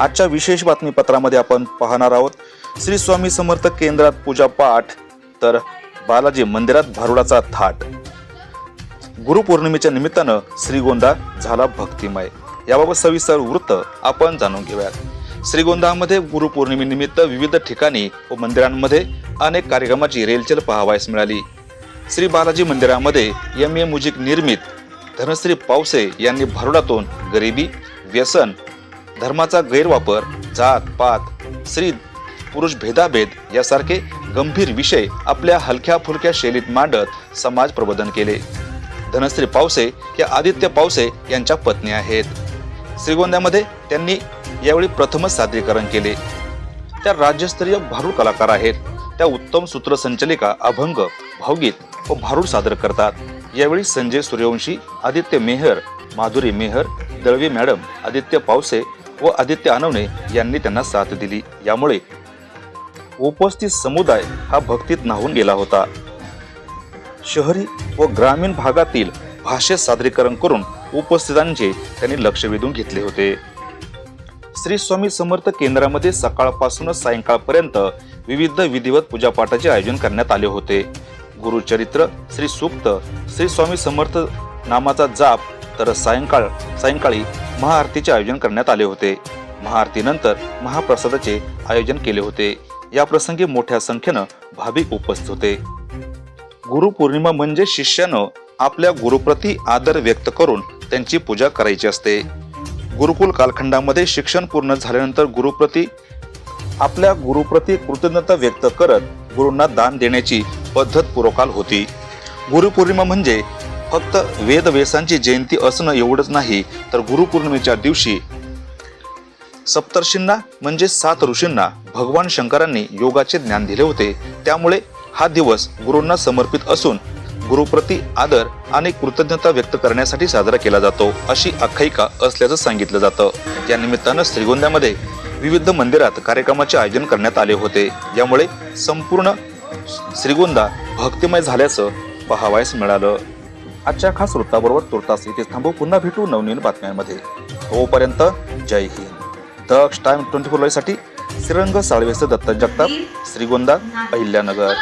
आजच्या विशेष बातमीपत्रामध्ये आपण पाहणार आहोत. श्री स्वामी समर्थ केंद्रात पूजा पाठ तर बालाजी मंदिरात भारुडाचा थाट. गुरुपौर्णिमेच्या निमित्तानं श्रीगोंदा झाला भक्तिमय. याबाबत सविस्तर वृत्त आपण जाणून घेऊयात. श्रीगोंदामध्ये गुरुपौर्णिमेनिमित्त विविध ठिकाणी व मंदिरांमध्ये अनेक कार्यक्रमाची रेलचेल पाहावयास मिळाली. श्री बालाजी मंदिरामध्ये एम ए मुजिक निर्मित धनश्री पावसे यांनी भारुडातून गरिबी व्यसन धर्माचा गैरवापर जात पात स्त्री पुरुष भेदाभेद यासारखे गंभीर विषय आपल्या हलक्या फुलक्या शैलीत मांडत समाज प्रबोधन केले. धनश्री पावसे या आदित्य पावसे यांच्या पत्नी आहेत. श्रीगोंद्यामध्ये त्यांनी यावेळी प्रथमच सादरीकरण केले. त्या राज्यस्तरीय भारूड कलाकार आहेत. त्या उत्तम सूत्रसंचलिका अभंग भावगीत व भारूड सादर करतात. यावेळी संजय सूर्यवंशी आदित्य मेहर माधुरी मेहर दळवी मॅडम आदित्य पावसे व आदित्य अनवणे यांनी त्यांना साथ दिली. यामुळे उपस्थित समुदाय हा भक्तीत नाहून गेला होता. शहरी व ग्रामीण भागातील भाषेत सादरीकरण करून उपस्थितांचे त्यांनी लक्ष वेधून घेतले होते. श्री स्वामी समर्थ केंद्रामध्ये सकाळपासूनच सायंकाळपर्यंत विविध विधिवत पूजापाठाचे आयोजन करण्यात आले होते. गुरुचरित्र श्री सुक्त श्री स्वामी समर्थ नामाचा जाप तर सायंकाळ सायंकाळी महाआरतीचे आयोजन करण्यात आले होते. महाआरतीनंतर महाप्रसादाचे आयोजन केले होते. या प्रसंगी मोठ्या संख्येनं भाविक उपस्थित होते. गुरुपौर्णिमा म्हणजे शिष्यानं आपल्या गुरुप्रती आदर व्यक्त करून त्यांची पूजा करायची असते. गुरुकुल कालखंडामध्ये शिक्षण पूर्ण झाल्यानंतर गुरुप्रती आपल्या गुरुप्रती कृतज्ञता व्यक्त करत गुरूंना दान देण्याची पद्धत पुरोकाल होती. गुरुपौर्णिमा म्हणजे फक्त वेदवेसांची जयंती असणं एवढंच नाही तर गुरुपौर्णिमेच्या दिवशी सप्तर्षींना म्हणजे सात ऋषींना भगवान शंकरांनी योगाचे ज्ञान दिले होते. त्यामुळे हा दिवस गुरूंना समर्पित असून गुरुप्रती आदर आणि कृतज्ञता व्यक्त करण्यासाठी साजरा केला जातो अशी आख्यायिका असल्याचं सांगितलं जातं. या निमित्तानं श्रीगोंद्यामध्ये विविध मंदिरात कार्यक्रमाचे आयोजन करण्यात आले होते. यामुळे संपूर्ण श्रीगोंदा भक्तिमय झाल्याचं पाहावयास मिळालं. आजच्या खास वृत्ताबरोबर तुर्तास इथे थांबू. पुन्हा भेटू नवनवीन बातम्यांमध्ये. तोपर्यंत जय हिंद. दक्ष टाइम ट्वेंटी फोरसाठी श्रीरंग साळवेस दत्त जगताप श्रीगोंदा अहिल्यानगर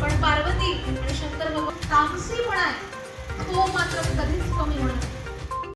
पण पार्वती शंकर भगवान तामसी पण आहे तो मात्र कधीच कमी होणार.